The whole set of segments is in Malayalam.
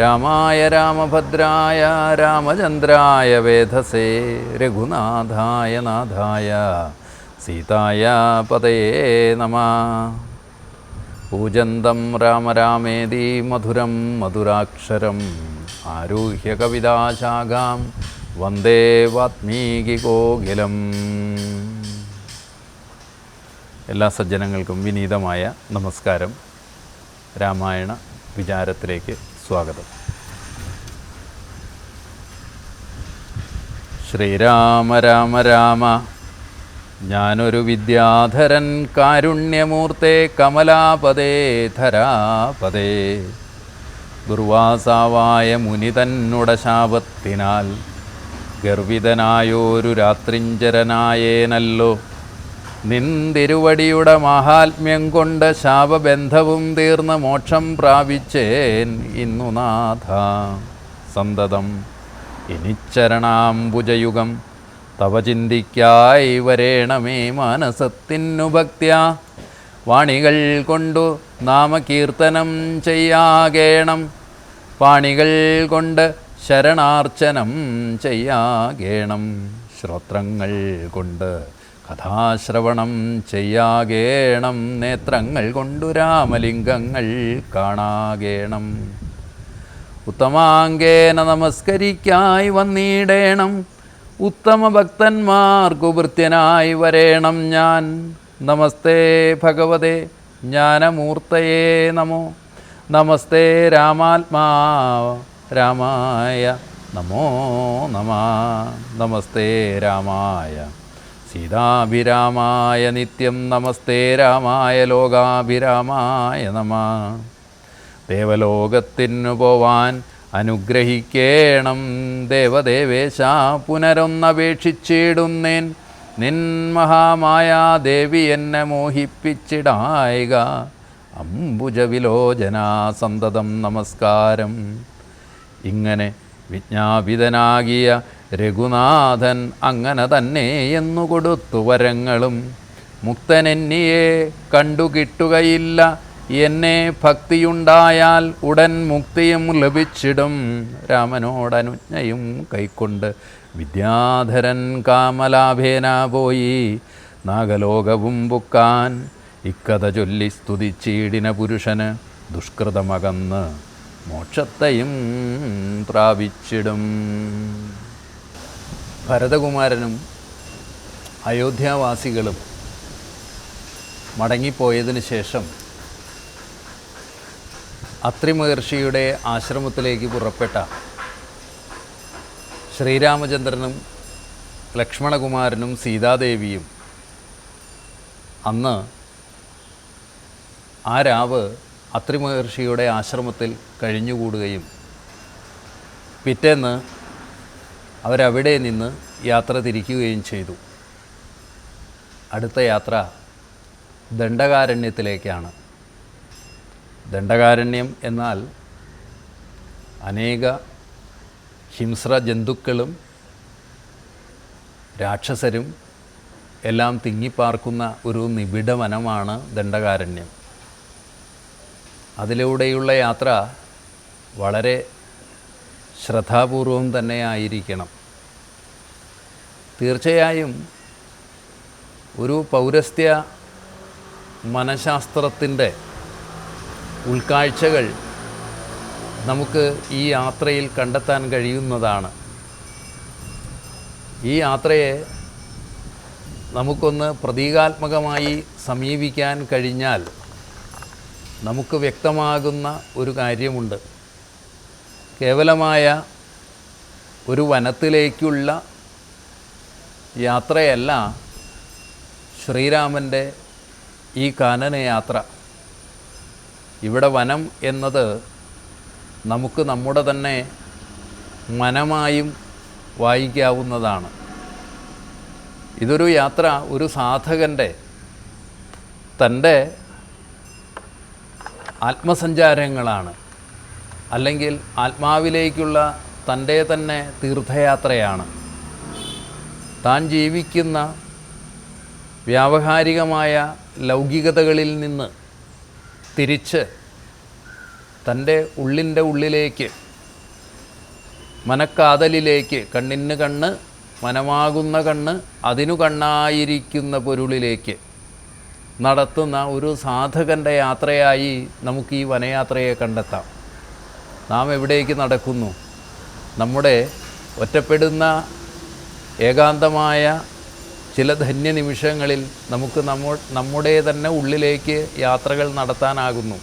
രാമായ രാമഭദ്രായ രാമചന്ദ്രായ വേധസേ രഘുനാഥായ നാഥായ സീതായ പതയേ നമ. പൂജന്തം രാമരാമേതി മധുരം മധുരാക്ഷരം ആരുഹ്യ കവിതാശാഖാം വന്ദേ വാത്മീകികോകിലം എല്ലാ സജ്ജനങ്ങൾക്കും വിനീതമായ നമസ്കാരം. രാമായണ വിചാരത്തിലേക്ക് സ്വാഗതം. ശ്രീരാമ രാമ രാമ. ഞാനൊരു വിദ്യാധരൻ കാരുണ്യമൂർത്തെ കമലാപദേ ധരാപദേ ദുർവാസാവായ മുനി തന്നുട ശാപത്തിനാൽ ഗർവിതനായോരു രാത്രിഞ്ചരനായേനല്ലോ. നിന്തിരുവടിയുടെ മഹാത്മ്യം കൊണ്ട് ശാപബന്ധവും തീർന്ന് മോക്ഷം പ്രാപിച്ചേൻ ഇന്നു നാഥ സന്തതം. ഇനിച്ചരണാംബുജയുഗം. തവ ചിന്തിക്കായി വരേണമേ മാനസത്തിനു ഭക്തിയ വാണികൾ കൊണ്ടു നാമകീർത്തനം ചെയ്യാകേണം. പാണികൾ കൊണ്ട് ശരണാർച്ചനം ചെയ്യാകേണം. ശ്രോത്രങ്ങൾ കൊണ്ട് കഥാശ്രവണം ചെയ്യാകേണം നേത്രങ്ങൾ കൊണ്ടു രാമലിംഗങ്ങൾ കാണാകേണം. ഉത്തമാങ്കേന നമസ്കരിക്കായി വന്നിടേണം. ഉത്തമ ഭക്തന്മാർക്കു വൃത്യനായി വരേണം ഞാൻ. നമസ്തേ ഭഗവതേ ജ്ഞാനമൂർത്തയേ നമോ. നമസ്തേ രാമാത്മാ രാമായ നമോ നമ. നമസ്തേ രാമായ സീതാഭിരാമായ നിത്യം നമസ്തേ രാമായ ലോകാഭിരാമായ നമ. ദേവലോകത്തിനു പോവാൻ അനുഗ്രഹിക്കേണം. ദേവദേവേശ പുനരൊന്നപേക്ഷിച്ചിടുന്നേൻ. നിൻ മഹാമായ ദേവി എന്നെ മോഹിപ്പിച്ചിടായിക. അംബുജവിലോചന സന്തതം നമസ്കാരം. ഇങ്ങനെ വിജ്ഞാപിതനാകിയ രഘുനാഥൻ അങ്ങനെ തന്നെ എന്നു കൊടുത്തു വരങ്ങളും. മുക്തനെന്നിയെ കണ്ടു കിട്ടുകയില്ല. എന്നെ ഭക്തിയുണ്ടായാൽ ഉടൻ മുക്തിയും ലഭിച്ചിടും. രാമനോടനുജ്ഞയും കൈക്കൊണ്ട് വിദ്യാധരൻ കാമലാഭേന പോയി. നാഗലോകവും പുക്കാൻ ഇക്കഥ ചൊല്ലി സ്തുതിച്ചീടിന പുരുഷന് ദുഷ്കൃതമകന്ന് മോക്ഷത്തെയും പ്രാപിച്ചിടും. ഭരതകുമാരനും അയോധ്യാവാസികളും മടങ്ങിപ്പോയതിന് ശേഷം അത്രി മഹർഷിയുടെ ആശ്രമത്തിലേക്ക് പുറപ്പെട്ട ശ്രീരാമചന്ദ്രനും ലക്ഷ്മണകുമാരനും സീതാദേവിയും അന്ന് ആ രാവ് അത്രി മഹർഷിയുടെ ആശ്രമത്തിൽ കഴിഞ്ഞുകൂടുകയും പിറ്റേന്ന് അവരവിടെ നിന്ന് യാത്ര തിരിക്കുകയും ചെയ്തു. അടുത്ത യാത്ര ദണ്ഡകാരണ്യത്തിലേക്കാണ്. ദണ്ഡകാരണ്യം എന്നാൽ അനേക ഹിംസ്ര ജന്തുക്കളും രാക്ഷസരും എല്ലാം തിങ്ങിപ്പാർക്കുന്ന ഒരു നിബിഡ വനമാണ് ദണ്ഡകാരണ്യം. അതിലൂടെയുള്ള യാത്ര വളരെ ശ്രദ്ധാപൂർവം തന്നെ ആയിരിക്കണം തീർച്ചയായും ഒരു പൗരസ്ത്യ മനഃശാസ്ത്രത്തിന്റെ ഉൾക്കാഴ്ചകൾ നമുക്ക് ഈ യാത്രയിൽ കണ്ടെത്താൻ കഴിയുന്നതാണ്. ഈ യാത്രയെ നമുക്കൊന്ന് പ്രതീകാത്മകമായി സമീപിക്കാൻ കഴിഞ്ഞാൽ നമുക്ക് വ്യക്തമാകുന്ന ഒരു കാര്യമുണ്ട്. കേവലമായ ഒരു വനത്തിലേക്കുള്ള യാത്രയല്ല ശ്രീരാമന്റെ ഈ കാനനയാത്ര ഇവിടെ വനം എന്നത് നമുക്ക് നമ്മുടെ തന്നെ മനമായും വായിക്കാവുന്നതാണ്. ഇതൊരു യാത്ര ഒരു സാധകന്റെ തന്റെ ആത്മസഞ്ചാരങ്ങളാണ്. അല്ലെങ്കിൽ ആത്മാവിലേക്കുള്ള തന്റെ തന്നെ തീർത്ഥയാത്രയാണ്. താൻ ജീവിക്കുന്ന വ്യാവഹാരികമായ ലൗകികതകളിൽ നിന്ന് തിരിച്ച് തന്റെ ഉള്ളിന്റെ ഉള്ളിലേക്ക് മനക്കാതലിലേക്ക് കണ്ണിന് കണ്ണ് മനമാകുന്ന കണ്ണ് അതിനു കണ്ണായിരിക്കുന്ന പൊരുളിലേക്ക് നടത്തുന്ന ഒരു സാധകന്റെ യാത്രയായി നമുക്ക് ഈ വനയാത്രയെ കണ്ടെത്താം. നാം എവിടേക്ക് നടക്കുന്നു? നമ്മുടെ ഒറ്റപ്പെടുന്ന ഏകാന്തമായ ചില ധന്യ നിമിഷങ്ങളിൽ നമുക്ക് നമ്മ നമ്മുടെ തന്നെ ഉള്ളിലേക്ക് യാത്രകൾ നടത്താനാകുന്നു.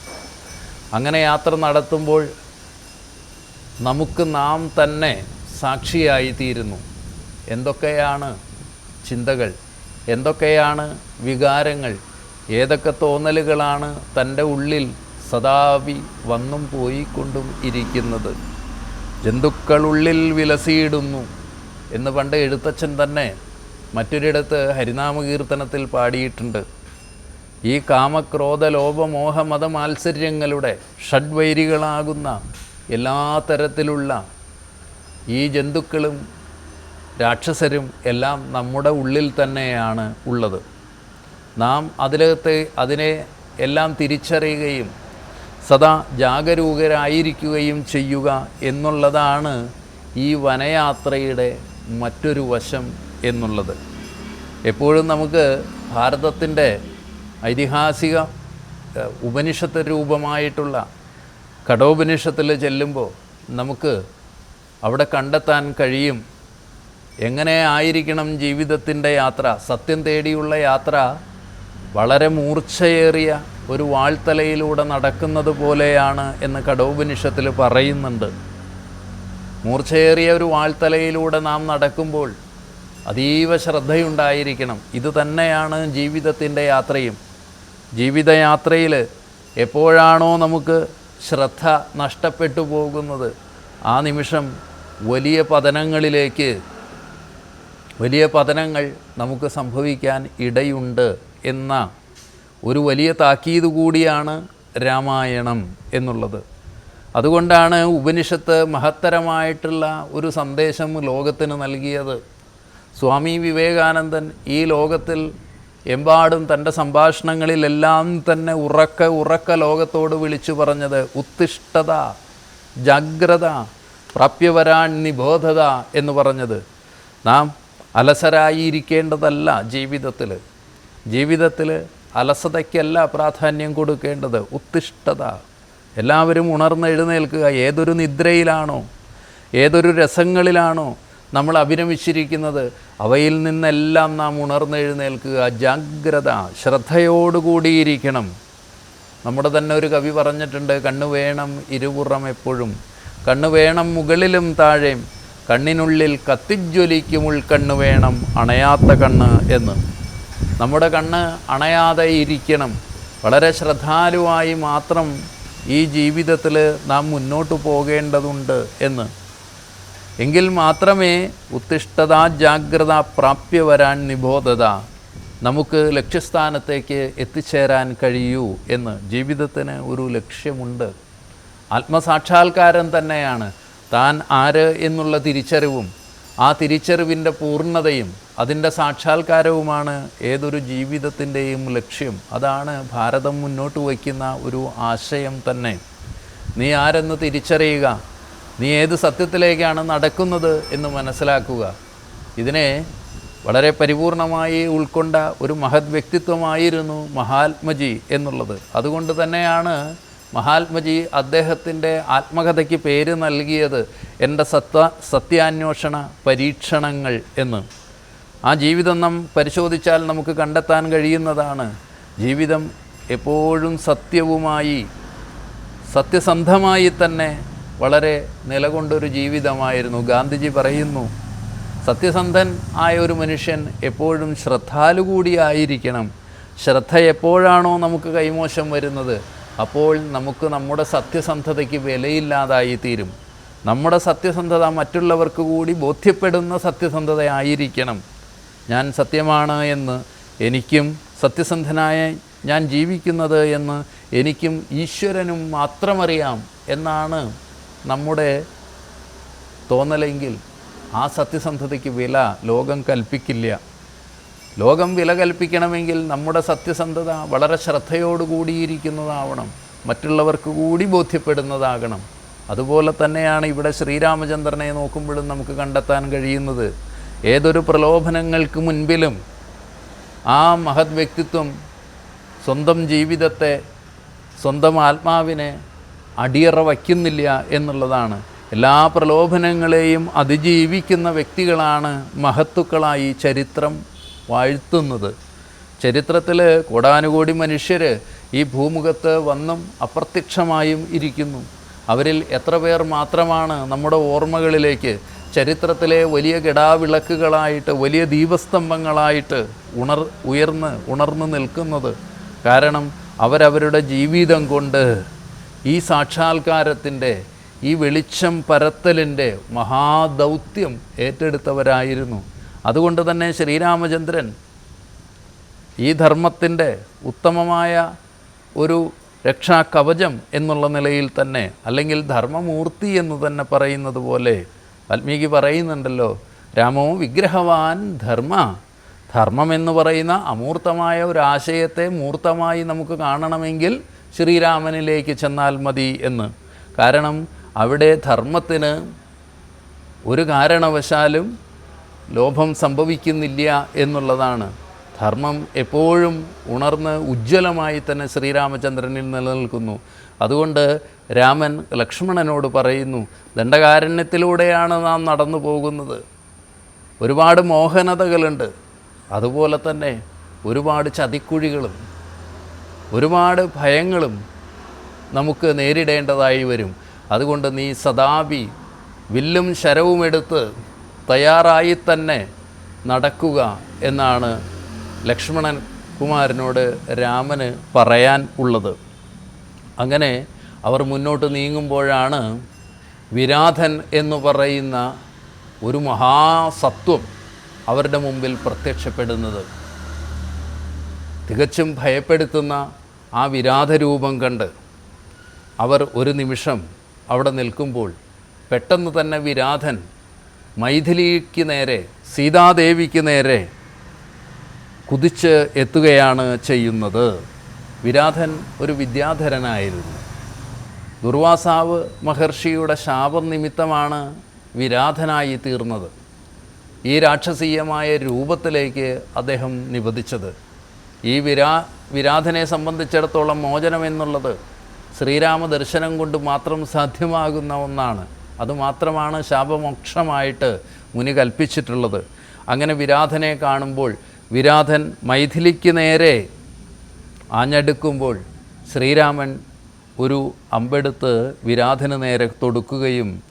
അങ്ങനെ യാത്ര നടത്തുമ്പോൾ നമുക്ക് നാം തന്നെ സാക്ഷിയായി തീരുന്നു എന്തൊക്കെയാണ് ചിന്തകൾ? എന്തൊക്കെയാണ് വികാരങ്ങൾ? ഏതൊക്കെ തോന്നലുകളാണ് തന്റെ ഉള്ളിൽ സദാവി വന്നും പോയിക്കൊണ്ടും ഇരിക്കുന്നത്. ജന്തുക്കളുള്ളിൽ വിലസിയിടുന്നു എന്ന് പണ്ട് എഴുത്തച്ഛൻ തന്നെ മറ്റൊരിടത്ത് ഹരിനാമകീർത്തനത്തിൽ പാടിയിട്ടുണ്ട്. ഈ കാമക്രോധ ലോപമോഹ മത മാത്സര്യങ്ങളുടെ ഷഡ്വൈരികളാകുന്ന എല്ലാ തരത്തിലുള്ള ഈ ജന്തുക്കളും രാക്ഷസരും എല്ലാം നമ്മുടെ ഉള്ളിൽ തന്നെയാണ് ഉള്ളത്. നാം അതിലകത്ത് അതിനെ എല്ലാം തിരിച്ചറിയുകയും സദാ ജാഗരൂകരായിരിക്കുകയും ചെയ്യുക എന്നുള്ളതാണ് ഈ വനയാത്രയുടെ മറ്റൊരു വശം എന്നുള്ളത്. എപ്പോഴും നമുക്ക് ഭാരതത്തിന്റെ ഐതിഹാസിക ഉപനിഷത്ത് രൂപമായിട്ടുള്ള കടോപനിഷത്തിൽ ചെല്ലുമ്പോൾ നമുക്ക് അവിടെ കണ്ടെത്താൻ കഴിയും എങ്ങനെ ആയിരിക്കണം ജീവിതത്തിന്റെ യാത്ര. സത്യം തേടിയുള്ള യാത്ര വളരെ മൂർച്ചയേറിയ ഒരു വാൾത്തലയിലൂടെ നടക്കുന്നത് പോലെയാണ് എന്ന് കടോപനിഷത്തിൽ പറയുന്നുണ്ട്. മൂർച്ചയേറിയ ഒരു വാൾത്തലയിലൂടെ നാം നടക്കുമ്പോൾ അതീവ ശ്രദ്ധയുണ്ടായിരിക്കണം. ഇത് തന്നെയാണ് ജീവിതത്തിന്റെ യാത്രയും. ജീവിതയാത്രയിൽ എപ്പോഴാണോ നമുക്ക് ശ്രദ്ധ നഷ്ടപ്പെട്ടു പോകുന്നത് ആ നിമിഷം വലിയ പതനങ്ങളിലേക്ക് വലിയ പതനങ്ങൾ നമുക്ക് സംഭവിക്കാൻ ഇടയുണ്ട് എന്ന ഒരു വലിയ താക്കീത് കൂടിയാണ് രാമായണം എന്നുള്ളത്. അതുകൊണ്ടാണ് ഉപനിഷത്ത് മഹത്തരമായിട്ടുള്ള ഒരു സന്ദേശം ലോകത്തിന് നൽകിയത്. സ്വാമി വിവേകാനന്ദൻ ഈ ലോകത്തിൽ എമ്പാടും തന്റെ സംഭാഷണങ്ങളിലെല്ലാം തന്നെ ഉറക്ക ഉറക്ക ലോകത്തോട് വിളിച്ചു പറഞ്ഞത് ഉത്തിഷ്ഠത ജാഗ്രത പ്രാപ്യവരാൻ നിബോധത എന്ന് പറഞ്ഞത്. നാം അലസരായിരിക്കേണ്ടതല്ല ജീവിതത്തിൽ ജീവിതത്തിൽ അലസതയ്ക്കല്ല പ്രാധാന്യം കൊടുക്കേണ്ടത്. ഉത്തിഷ്ഠത. എല്ലാവരും ഉണർന്ന് എഴുന്നേൽക്കുക. ഏതൊരു നിദ്രയിലാണോ ഏതൊരു രസങ്ങളിലാണോ നമ്മൾ അഭിരമിച്ചിരിക്കുന്നത് അവയിൽ നിന്നെല്ലാം നാം ഉണർന്നെഴുന്നേൽക്കുക ജാഗ്രത ശ്രദ്ധയോടുകൂടിയിരിക്കണം. നമ്മുടെ തന്നെ ഒരു കവി പറഞ്ഞിട്ടുണ്ട് കണ്ണു വേണം ഇരുപുറം എപ്പോഴും. കണ്ണു വേണം മുകളിലും താഴെയും. കണ്ണിനുള്ളിൽ കത്തിജ്വലിക്കും ഉൾക്കണ്ണു വേണം അണയാത്ത കണ്ണ് എന്ന്. നമ്മുടെ കണ്ണ് അണയാതെ ഇരിക്കണം. വളരെ ശ്രദ്ധാലുവായി മാത്രം ഈ ജീവിതത്തിൽ നാം മുന്നോട്ട് പോകേണ്ടതുണ്ട് എന്ന്. എങ്കിൽ മാത്രമേ ഉത്തിഷ്ഠത ജാഗ്രത പ്രാപ്യ വരാൻ നിബോധത നമുക്ക് ലക്ഷ്യസ്ഥാനത്തേക്ക് എത്തിച്ചേരാൻ കഴിയൂ എന്ന് ജീവിതത്തിന് ഒരു ലക്ഷ്യമുണ്ട്. ആത്മസാക്ഷാത്കാരം തന്നെയാണ്. താൻ ആര് എന്നുള്ള തിരിച്ചറിവും ആ തിരിച്ചറിവിന്റെ പൂർണതയും അതിന്റെ സാക്ഷാത്കാരവുമാണ് ഏതൊരു ജീവിതത്തിന്റെയും ലക്ഷ്യം. അതാണ് ഭാരതം മുന്നോട്ട് വയ്ക്കുന്ന ഒരു ആശയം തന്നെ. നീ ആരെന്ന് തിരിച്ചറിയുക. നീ ഏത് സത്യത്തിലേക്കാണ് നടക്കുന്നത് എന്ന് മനസ്സിലാക്കുക. ഇതിനെ വളരെ പരിപൂർണമായി ഉൾക്കൊണ്ട ഒരു മഹത് വ്യക്തിത്വമായിരുന്നു മഹാത്മജി എന്നുള്ളത്. അതുകൊണ്ട് തന്നെയാണ് മഹാത്മജി അദ്ദേഹത്തിന്റെ ആത്മകഥയ്ക്ക് പേര് നൽകിയത് എന്റെ സത്വ സത്യാന്വേഷണ പരീക്ഷണങ്ങൾ എന്ന്. ആ ജീവിതം നാം പരിശോധിച്ചാൽ നമുക്ക് കണ്ടെത്താൻ കഴിയുന്നതാണ്. ജീവിതം എപ്പോഴും സത്യവുമായി സത്യസന്ധമായി തന്നെ വളരെ നിലകൊണ്ടൊരു ജീവിതമായിരുന്നു. ഗാന്ധിജി പറയുന്നു സത്യസന്ധൻ ആയ ഒരു മനുഷ്യൻ എപ്പോഴും ശ്രദ്ധാലുകൂടിയായിരിക്കണം ശ്രദ്ധ എപ്പോഴാണോ നമുക്ക് കൈമോശം വരുന്നത്? അപ്പോൾ നമുക്ക് നമ്മുടെ സത്യസന്ധതയ്ക്ക് വിലയില്ലാതായി തീരും. നമ്മുടെ സത്യസന്ധത മറ്റുള്ളവർക്ക് കൂടി ബോധ്യപ്പെടുന്ന സത്യസന്ധതയായിരിക്കണം. ഞാൻ സത്യമാണ് എന്ന് എനിക്കും സത്യസന്ധനായ ഞാൻ ജീവിക്കുന്നത് എന്ന് എനിക്കും ഈശ്വരനും മാത്രമറിയാം എന്നാണ് നമ്മുടെ തോന്നലെങ്കിൽ ആ സത്യസന്ധതയ്ക്ക് വില ലോകം കൽപ്പിക്കില്ല. ലോകം വില കൽപ്പിക്കണമെങ്കിൽ നമ്മുടെ സത്യസന്ധത വളരെ ശ്രദ്ധയോടുകൂടിയിരിക്കുന്നതാവണം മറ്റുള്ളവർക്ക് കൂടി ബോധ്യപ്പെടുന്നതാകണം. അതുപോലെ തന്നെയാണ് ഇവിടെ ശ്രീരാമചന്ദ്രനെ നോക്കുമ്പോഴും നമുക്ക് കണ്ടെത്താൻ കഴിയുന്നത്. ഏതൊരു പ്രലോഭനങ്ങൾക്ക് മുൻപിലും ആ മഹത് വ്യക്തിത്വം സ്വന്തം ജീവിതത്തെ സ്വന്തം ആത്മാവിനെ അടിയറ വയ്ക്കുന്നില്ല എന്നുള്ളതാണ്. എല്ലാ പ്രലോഭനങ്ങളെയും അതിജീവിക്കുന്ന വ്യക്തികളാണ് മഹത്തുക്കളായി ചരിത്രം വാഴ്ത്തുന്നത്. ചരിത്രത്തിൽ കോടാനുകോടി മനുഷ്യർ ഈ ഭൂമുഖത്ത് വന്നും അപ്രത്യക്ഷമായും ഇരിക്കുന്നു. അവരിൽ എത്ര പേർ മാത്രമാണ് നമ്മുടെ ഓർമ്മകളിലേക്ക് ചരിത്രത്തിലെ വലിയ ഗടാവിളക്കുകളായിട്ട് വലിയ ദീപസ്തംഭങ്ങളായിട്ട് ഉണർ ഉയർന്ന് ഉണർന്നു നിൽക്കുന്നത്. കാരണം അവരവരുടെ ജീവിതം കൊണ്ട് ഈ സാക്ഷാത്കാരത്തിന്റെ ഈ വെളിച്ചം പരത്തലിന്റെ മഹാദൗത്യം ഏറ്റെടുത്തവരായിരുന്നു. അതുകൊണ്ട് തന്നെ ശ്രീരാമചന്ദ്രൻ ഈ ധർമ്മത്തിന്റെ ഉത്തമമായ ഒരു രക്ഷാകവചം എന്നുള്ള നിലയിൽ തന്നെ അല്ലെങ്കിൽ ധർമ്മമൂർത്തി എന്ന് തന്നെ പറയുന്നത് പോലെ വാൽമീകി പറയുന്നുണ്ടല്ലോ രാമോ വിഗ്രഹവാൻ ധർമ്മ. ധർമ്മം എന്ന് പറയുന്ന അമൂർത്തമായ ഒരു ആശയത്തെ മൂർത്തമായി നമുക്ക് കാണണമെങ്കിൽ ശ്രീരാമനിലേക്ക് ചെന്നാൽ മതി എന്ന്. കാരണം അവിടെ ധർമ്മത്തിന് ഒരു കാരണവശാലും ലോഭം സംഭവിക്കുന്നില്ല എന്നുള്ളതാണ്. ധർമ്മം എപ്പോഴും ഉണർന്ന് ഉജ്ജ്വലമായി തന്നെ ശ്രീരാമചന്ദ്രനിൽ നിലനിൽക്കുന്നു. അതുകൊണ്ട് രാമൻ ലക്ഷ്മണനോട് പറയുന്നു ദണ്ഡകാരണ്യത്തിലൂടെയാണ് നാം നടന്നു പോകുന്നത്. ഒരുപാട് മോഹനതകളുണ്ട്. അതുപോലെ തന്നെ ഒരുപാട് ചതിക്കുഴികളും ഒരുപാട് ഭയങ്ങളും നമുക്ക് നേരിടേണ്ടതായി വരും. അതുകൊണ്ട് നീ സദാപി വില്ലും ശരവും എടുത്ത് തയ്യാറായി തന്നെ നടക്കുക എന്നാണ് ലക്ഷ്മണൻ കുമാരനോട് രാമന് പറയാൻ ഉള്ളത്. അങ്ങനെ അവർ മുന്നോട്ട് നീങ്ങുമ്പോഴാണ് വിരാധൻ എന്ന് പറയുന്ന ഒരു മഹാസത്വം അവരുടെ മുമ്പിൽ പ്രത്യക്ഷപ്പെടുന്നത്. തികച്ചും ഭയപ്പെടുത്തുന്ന ആ വിരാധരൂപം കണ്ട് അവർ ഒരു നിമിഷം അവിടെ നിൽക്കുമ്പോൾ പെട്ടെന്ന് തന്നെ വിരാധൻ മൈഥിലിക്ക് നേരെ സീതാദേവിക്ക് നേരെ കുതിച്ച് എത്തുകയാണ് ചെയ്യുന്നത്. വിരാധൻ ഒരു വിദ്യാധരനായിരുന്നു. ദുർവാസാവ് മഹർഷിയുടെ ശാപം നിമിത്തമാണ് വിരാധനായി തീർന്നത്. ഈ രാക്ഷസീയമായ രൂപത്തിലേക്ക് അദ്ദേഹം നിബന്ധിച്ചത് ഈ വിരാ വിരാധനെ സംബന്ധിച്ചിടത്തോളം മോചനം എന്നുള്ളത് ശ്രീരാമ ദർശനം കൊണ്ട് മാത്രം സാധ്യമാകുന്ന ഒന്നാണ്. അതുമാത്രമാണ് ശാപമോക്ഷമായിട്ട് മുനി കൽപ്പിച്ചിട്ടുള്ളത്. അങ്ങനെ വിരാധനെ കാണുമ്പോൾ വിരാധൻ മൈഥിലിക്ക് നേരെ ആഞ്ഞടുക്കുമ്പോൾ ശ്രീരാമൻ ഒരു അമ്പെടുത്ത് വിരാധന് നേരെ തൊടുക്കുകയും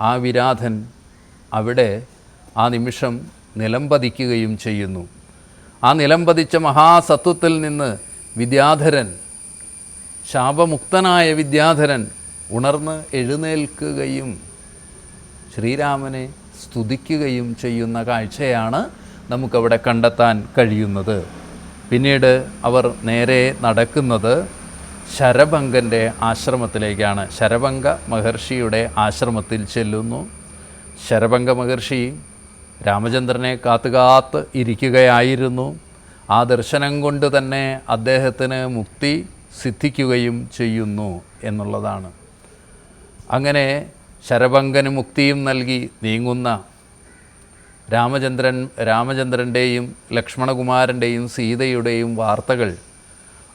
ആ വിരാധൻ അവിടെ ആ നിമിഷം നിലംപതിക്കുകയും ചെയ്യുന്നു. ആ നിലംപതിച്ച മഹാസത്വത്തിൽ നിന്ന് വിദ്യാധരൻ ശാപമുക്തനായ വിദ്യാധരൻ ഉണർന്ന് എഴുന്നേൽക്കുകയും ശ്രീരാമനെ സ്തുതിക്കുകയും ചെയ്യുന്ന കാഴ്ചയാണ് നമുക്കവിടെ കണ്ടെത്താൻ കഴിയുന്നത്. പിന്നീട് അവർ നേരെ നടക്കുന്നത് ശരഭങ്കന്റെ ആശ്രമത്തിലേക്കാണ്. ശരഭംഗ മഹർഷിയുടെ ആശ്രമത്തിൽ ചെല്ലുന്നു. ശരഭംഗ മഹർഷി രാമചന്ദ്രനെ കാത്തു കാത്ത് ഇരിക്കുകയായിരുന്നു. ആ ദർശനം കൊണ്ട് തന്നെ അദ്ദേഹത്തിന് മുക്തി സിദ്ധിക്കുകയും ചെയ്യുന്നു എന്നുള്ളതാണ്. അങ്ങനെ ശരഭങ്കന് മുക്തിയും നൽകി നീങ്ങുന്ന രാമചന്ദ്രൻ രാമചന്ദ്രന്റെയും ലക്ഷ്മണകുമാരന്റെയും സീതയുടെയും വാർത്തകൾ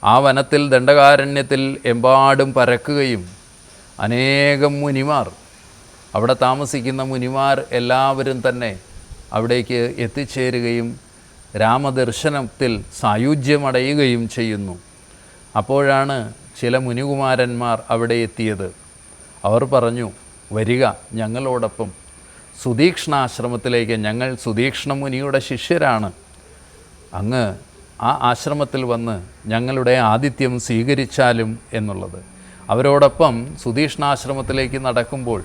ആ വനത്തിൽ ദണ്ഡകാരണ്യത്തിൽ എമ്പാടും പരക്കുകയും അനേകം മുനിമാർ അവിടെ താമസിക്കുന്ന മുനിമാർ എല്ലാവരും തന്നെ അവിടേക്ക് എത്തിച്ചേരുകയും രാമദർശനത്തിൽ സായുജ്യമടയുകയും ചെയ്യുന്നു. അപ്പോഴാണ് ചില മുനികുമാരന്മാർ അവിടെ എത്തിയത്. അവർ പറഞ്ഞു വരിക ഞങ്ങളോടൊപ്പം. സുതീക്ഷ്ണാശ്രമത്തിലേക്ക് ഞങ്ങൾ സുതീക്ഷ്ണ മുനിയുടെ ശിഷ്യരാണ്. അങ്ങ് ആ ആശ്രമത്തിൽ വന്ന് ഞങ്ങളുടെ ആതിഥ്യം സ്വീകരിച്ചാലും എന്നുള്ളത്. അവരോടൊപ്പം സുതീഷ്ണാശ്രമത്തിലേക്ക് നടക്കുമ്പോൾ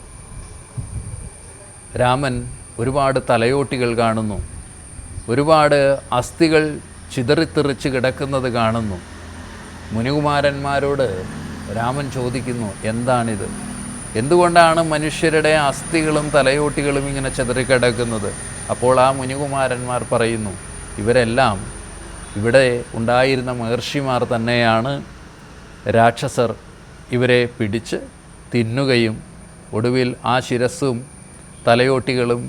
രാമൻ ഒരുപാട് തലയോട്ടികൾ കാണുന്നു. ഒരുപാട് അസ്ഥികൾ ചിതറിത്തെറിച്ച് കിടക്കുന്നത് കാണുന്നു. മുനികുമാരന്മാരോട് രാമൻ ചോദിക്കുന്നു എന്താണിത്? എന്തുകൊണ്ടാണ് മനുഷ്യരുടെ അസ്ഥികളും തലയോട്ടികളും ഇങ്ങനെ ചിതറിക്കിടക്കുന്നത്? അപ്പോൾ ആ മുനികുമാരന്മാർ പറയുന്നു ഇവരെല്ലാം ഇവിടെ ഉണ്ടായിരുന്ന മഹർഷിമാർ തന്നെയാണ്. രാക്ഷസർ ഇവരെ പിടിച്ച് തിന്നുകയും ഒടുവിൽ ആ ശിരസ്സും തലയോട്ടികളും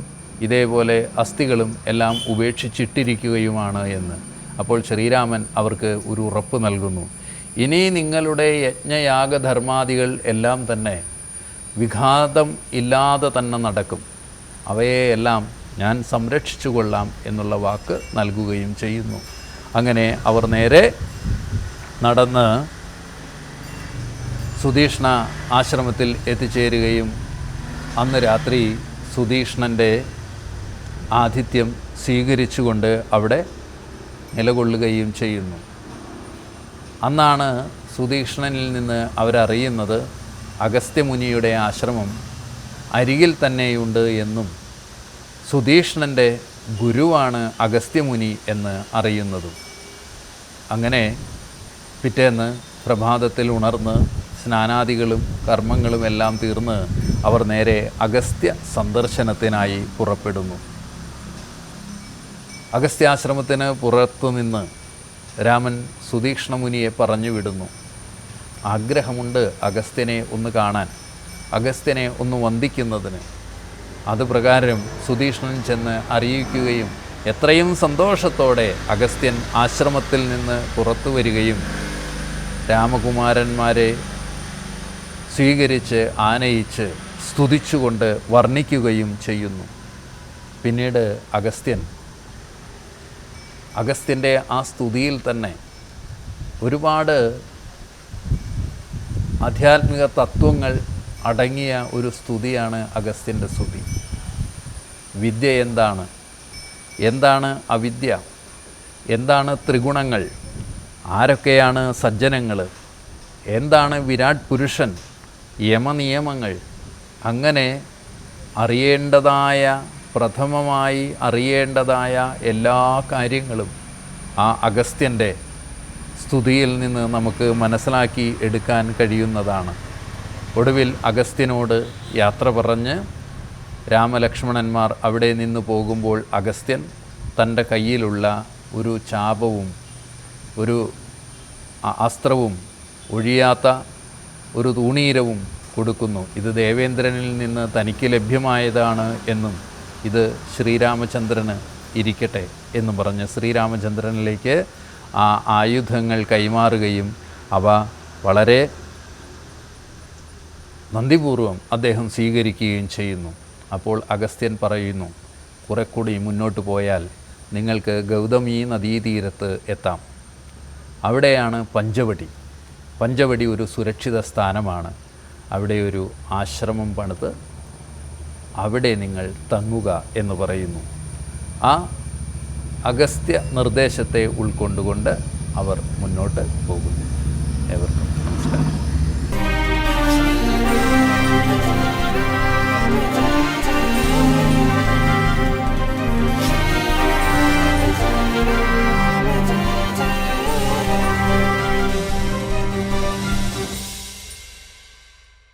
ഇതേപോലെ അസ്ഥികളും എല്ലാം ഉപേക്ഷിച്ചിട്ടിരിക്കുകയുമാണ് എന്ന്. അപ്പോൾ ശ്രീരാമൻ അവർക്ക് ഒരു ഉറപ്പ് നൽകുന്നു ഇനി നിങ്ങളുടെ യജ്ഞയാഗധർമാദികൾ എല്ലാം തന്നെ വിഘാതം ഇല്ലാതെ തന്നെ നടക്കും. അവയെ എല്ലാം ഞാൻ സംരക്ഷിച്ചു കൊള്ളാം എന്നുള്ള വാക്ക് നൽകുകയും ചെയ്യുന്നു. അങ്ങനെ അവർ നേരെ നടന്ന് സുധീഷ്ണ ആശ്രമത്തിൽ എത്തിച്ചേരുകയും അന്ന് രാത്രി സുധീഷ്ണന്റെ ആതിഥ്യം സ്വീകരിച്ചുകൊണ്ട് അവിടെ നിലകൊള്ളുകയും ചെയ്യുന്നു. അന്നാണ് സുധീഷ്ണനിൽ നിന്ന് അവരറിയുന്നത് അഗസ്ത്യമുനിയുടെ ആശ്രമം അരികിൽ തന്നെയുണ്ട് എന്നും സുധീഷ്ണന്റെ ഗുരുവാണ് അഗസ്ത്യമുനി എന്ന് അറിയുന്നതും. അങ്ങനെ പിറ്റേന്ന് പ്രഭാതത്തിൽ ഉണർന്ന് സ്നാനാദികളും കർമ്മങ്ങളും എല്ലാം തീർന്ന് അവർ നേരെ അഗസ്ത്യ സന്ദർശനത്തിനായി പുറപ്പെടുന്നു. അഗസ്ത്യാശ്രമത്തിന് പുറത്തുനിന്ന് രാമൻ സുതീക്ഷ്ണമുനിയെ പറഞ്ഞു വിടുന്നു. ആഗ്രഹമുണ്ട് അഗസ്ത്യനെ ഒന്ന് കാണാൻ. അഗസ്ത്യനെ ഒന്ന് വന്ദിക്കുന്നതിന്. അതുപ്രകാരം പ്രകാരം സുതീഷ്ണൻ ചെന്ന് അറിയിക്കുകയും എത്രയും സന്തോഷത്തോടെ അഗസ്ത്യൻ ആശ്രമത്തിൽ നിന്ന് പുറത്തു വരികയും രാമകുമാരന്മാരെ സ്വീകരിച്ച് ആനയിച്ച് സ്തുതിച്ചുകൊണ്ട് വർണിക്കുകയും ചെയ്യുന്നു. പിന്നീട് അഗസ്ത്യൻ അഗസ്ത്യന്റെ ആ സ്തുതിയിൽ തന്നെ ഒരുപാട് ആധ്യാത്മിക തത്വങ്ങൾ അടങ്ങിയ ഒരു സ്തുതിയാണ് അഗസ്ത്യന്റെ സ്തുതി. വിദ്യ എന്താണ്? എന്താണ് അവിദ്യ? എന്താണ് ത്രിഗുണങ്ങൾ? ആരൊക്കെയാണ് സജ്ജനങ്ങൾ? എന്താണ് വിരാട് പുരുഷൻ? യമനിയമങ്ങൾ? അങ്ങനെ അറിയേണ്ടതായ പ്രഥമമായി അറിയേണ്ടതായ എല്ലാ കാര്യങ്ങളും ആ അഗസ്ത്യന്റെ സ്തുതിയിൽ നിന്ന് നമുക്ക് മനസ്സിലാക്കി എടുക്കാൻ കഴിയുന്നതാണ്. ഒടുവിൽ അഗസ്ത്യനോട് യാത്ര പറഞ്ഞ് രാമലക്ഷ്മണന്മാർ അവിടെ നിന്ന് പോകുമ്പോൾ അഗസ്ത്യൻ തന്റെ കയ്യിലുള്ള ഒരു ചാപവും ഒരു അസ്ത്രവും ഒഴിയാത്ത ഒരു തൂണീരവും കൊടുക്കുന്നു. ഇത് ദേവേന്ദ്രനിൽ നിന്ന് തനിക്ക് ലഭ്യമായതാണ് എന്നും ഇത് ശ്രീരാമചന്ദ്രന് ഇരിക്കട്ടെ എന്നും പറഞ്ഞ് ശ്രീരാമചന്ദ്രനിലേക്ക് ആ ആയുധങ്ങൾ കൈമാറുകയും അവ വളരെ നന്ദിപൂർവം അദ്ദേഹം സ്വീകരിക്കുകയും ചെയ്യുന്നു. അപ്പോൾ അഗസ്ത്യൻ പറയുന്നു കുറെ കൂടി മുന്നോട്ട് പോയാൽ നിങ്ങൾക്ക് ഗൗതമി നദീതീരത്ത് എത്താം. അവിടെയാണ് പഞ്ചവടി. പഞ്ചവടി ഒരു സുരക്ഷിത സ്ഥാനമാണ്. അവിടെ ഒരു ആശ്രമം പണിത് അവിടെ നിങ്ങൾ തങ്ങുക എന്ന് പറയുന്നു. ആ അഗസ്ത്യ നിർദ്ദേശത്തെ ഉൾക്കൊണ്ടുകൊണ്ട് അവർ മുന്നോട്ട് പോകുന്നു. ഏവർക്കും നമസ്കാരം.